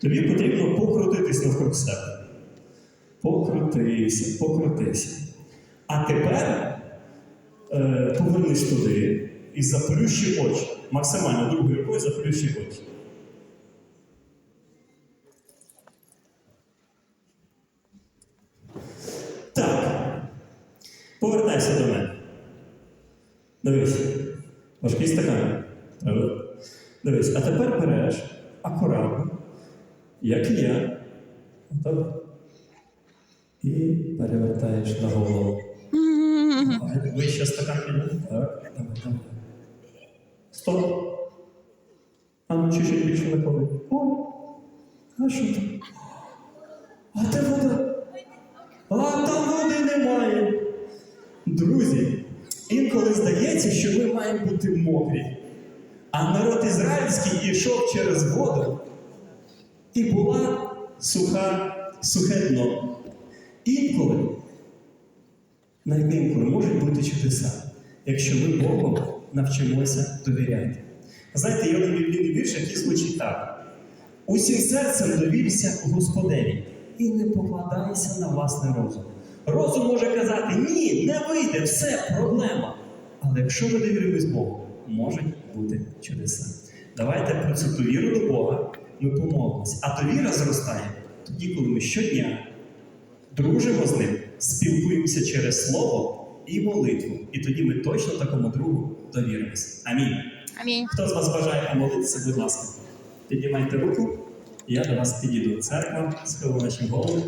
тобі потрібно покрутитись навкруг себе. Покрутися, покрутися. А тепер е, повернись туди і заплющи очі. Максимально другою рукою заплющи очі. Так. Повертайся до мене. Дивись. Важкий стакан. Дивись, а тепер береш акуратно, як і я. Отак. І перевертаєш на голову. Вище стакан підняти. Так, давай, давай. Стоп. А ну чуть-чуть більше на голову. О, а що там? А де вода? А там води немає. Друзі, інколи здається, що ми маємо бути мокрі. А народ ізраїльський ішов через воду, і була суха, сухе дно. Інколи, навіть інколи можуть бути чудеса, якщо ми Богу навчимося довіряти. Знаєте, один біблійний вірш, який звучить так. Усім серцем довірся Господеві і не покладайся на власний розум. Розум може казати, ні, не вийде, все, проблема. Але якщо ми довіримось Богу, можуть бути чудеса. Давайте про цю довіру до Бога ми помолимось. А довіра зростає тоді, коли ми щодня дружимо з ним, спілкуємося через слово і молитву. І тоді ми точно такому другу довіримося. Амінь. Амінь. Хто з вас бажає помолитися, будь ласка, піднімайте руку, і я до вас підійду. Церква, схилу наші голови.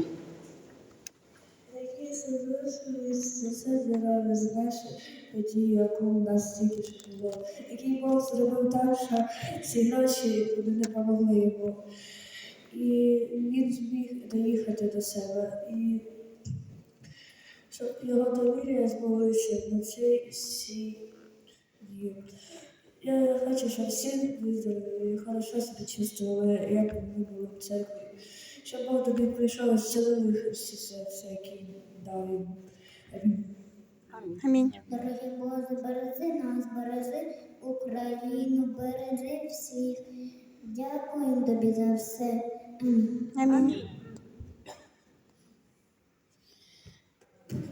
Це заради з нашої яку у нас тільки що було. Який Бог зробив так, що ці гроші вони не помогли йому. І він зміг доїхати до себе. І щоб його довір'я збулося цей всі дні. Я хочу, щоб всі виздоровіли і хорошо себе чувствували, як ми були в церкві. Щоб Бог тобі прийшов і зцілив всі серця, дав. Амінь. Дорогі Боже, берези нас, берези Україну, берези всіх. Дякуємо тобі за все. Амінь. Амінь.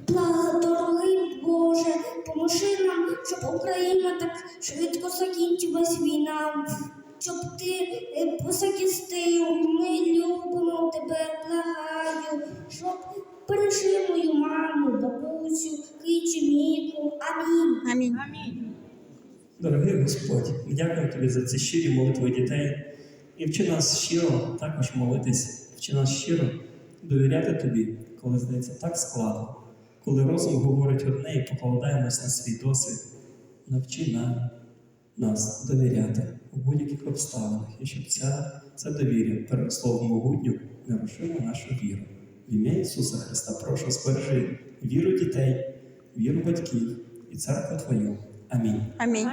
Благодорогий Боже, поможи нам, щоб Україна так швидко закінчилась війна, щоб ти е, ми любимо тебе, бережи мою маму, бабусю, кичу, Міку. Амінь. Амінь. Дорогий Господь, ми дякуємо тобі за ці щирі молитви дітей. І вчи нас щиро також молитись, вчи нас щиро довіряти тобі, коли здається так складно, коли розум говорить одне і покладаємось на свій досвід. Навчи нам, нас довіряти у будь-яких обставинах, і щоб ця, це довір'я переросло в могутню, нерушиму нашу віру. В ім'я Ісуса Христа прошу збережи віру дітей, віру батьків і церкву Твою. Амінь. Амінь.